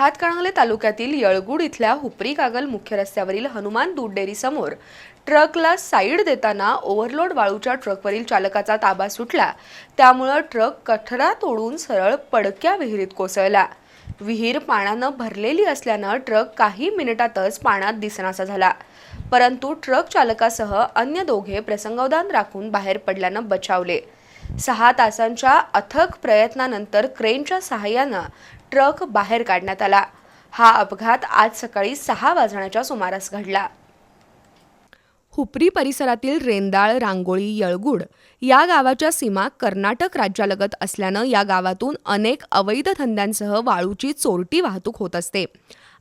हातकणंगले तालुक्यातील यळगुड इथल्या हुपरी कागल मुख्य रस्त्यावरील हनुमान दूध डेअरी समोर ट्रकला साईड देताना ओव्हरलोड वाळूच्या ट्रकवरील चालकाचा ताबा सुटला. त्यामुळं ट्रक कठडा तोडून सरळ पडक्या विहिरीत कोसळला. विहीर पाण्यानं भरलेली असल्यानं ट्रक काही मिनिटातच पाण्यात दिसनासा झाला. परंतु ट्रक चालकासह अन्य दोघे प्रसंगावधान राखून बाहेर पडल्यानं बचावले. सहा तासांच्या अथक प्रयत्नानंतर क्रेनच्या सहाय्यानं ट्रक बाहेर काढण्यात आला. हा अपघात आज सकाळी सहा वाजण्याच्या सुमारास घडला. हुपरी परिसरातील रेंदाळ रांगोळी यळगुड या गावाच्या सीमा कर्नाटक राज्यालगत असल्यानं या गावातून अनेक अवैध धंद्यांसह वाळूची चोरटी वाहतूक होत असते.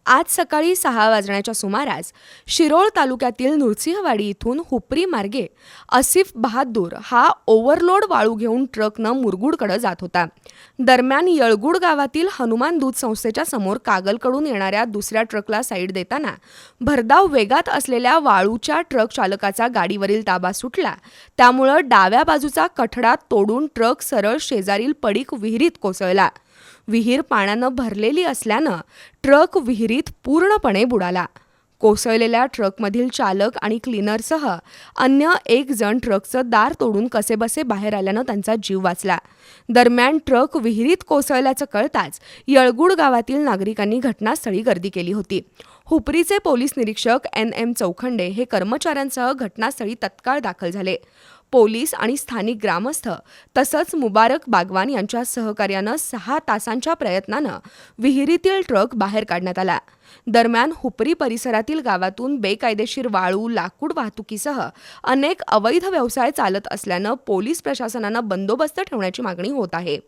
आज सकाळी सहा वाजण्याच्या सुमारास शिरोळ तालुक्यातील नृसिंहवाडी इथून हुपरी मार्गे आसिफ बहादूर हा ओव्हरलोड वाळू घेऊन ट्रकनं मुरगुडकडे जात होता. दरम्यान यळगुड गावातील हनुमान दूध संस्थेच्या समोर कागलकडून येणाऱ्या दुसऱ्या ट्रकला साईड देताना भरधाव वेगात असलेल्या वाळूच्या ट्रक चालकाचा गाडीवरील ताबा सुटला. त्यामुळं डाव्या बाजूचा कठडा तोडून ट्रक सरळ शेजारील पडीक विहिरीत कोसळला. विहीर पाण्यानं भरलेली असल्यानं ट्रक विहिरीत पूर्णपणे बुडाला. कोसळलेल्या ट्रकमधील चालक आणि क्लीनरसह अन्य एक जण ट्रकचं दार तोडून कसेबसे बाहेर आल्यानं त्यांचा जीव वाचला. दरम्यान ट्रक विहिरीत कोसळल्याचं कळताच यळगुड गावातील नागरिकांनी घटनास्थळी गर्दी केली होती. हुपरीचे पोलीस निरीक्षक एन एम चौखंडे हे कर्मचाऱ्यांसह घटनास्थळी तत्काळ दाखल झाले. पोलीस आणि स्थानिक ग्रामस्थ तसंच मुबारक बागवान यांच्या सहकार्यानं सहा तासांच्या प्रयत्नानं विहिरीतील ट्रक बाहेर काढण्यात आला. दरम्यान हुपरी परिसरातील गावातून बेकायदेशीर वाळू लाकूड वाहतुकीसह अनेक अवैध व्यवसाय चालत असल्यानं पोलीस प्रशासनानं बंदोबस्त ठेवण्याची मागणी होत आहे.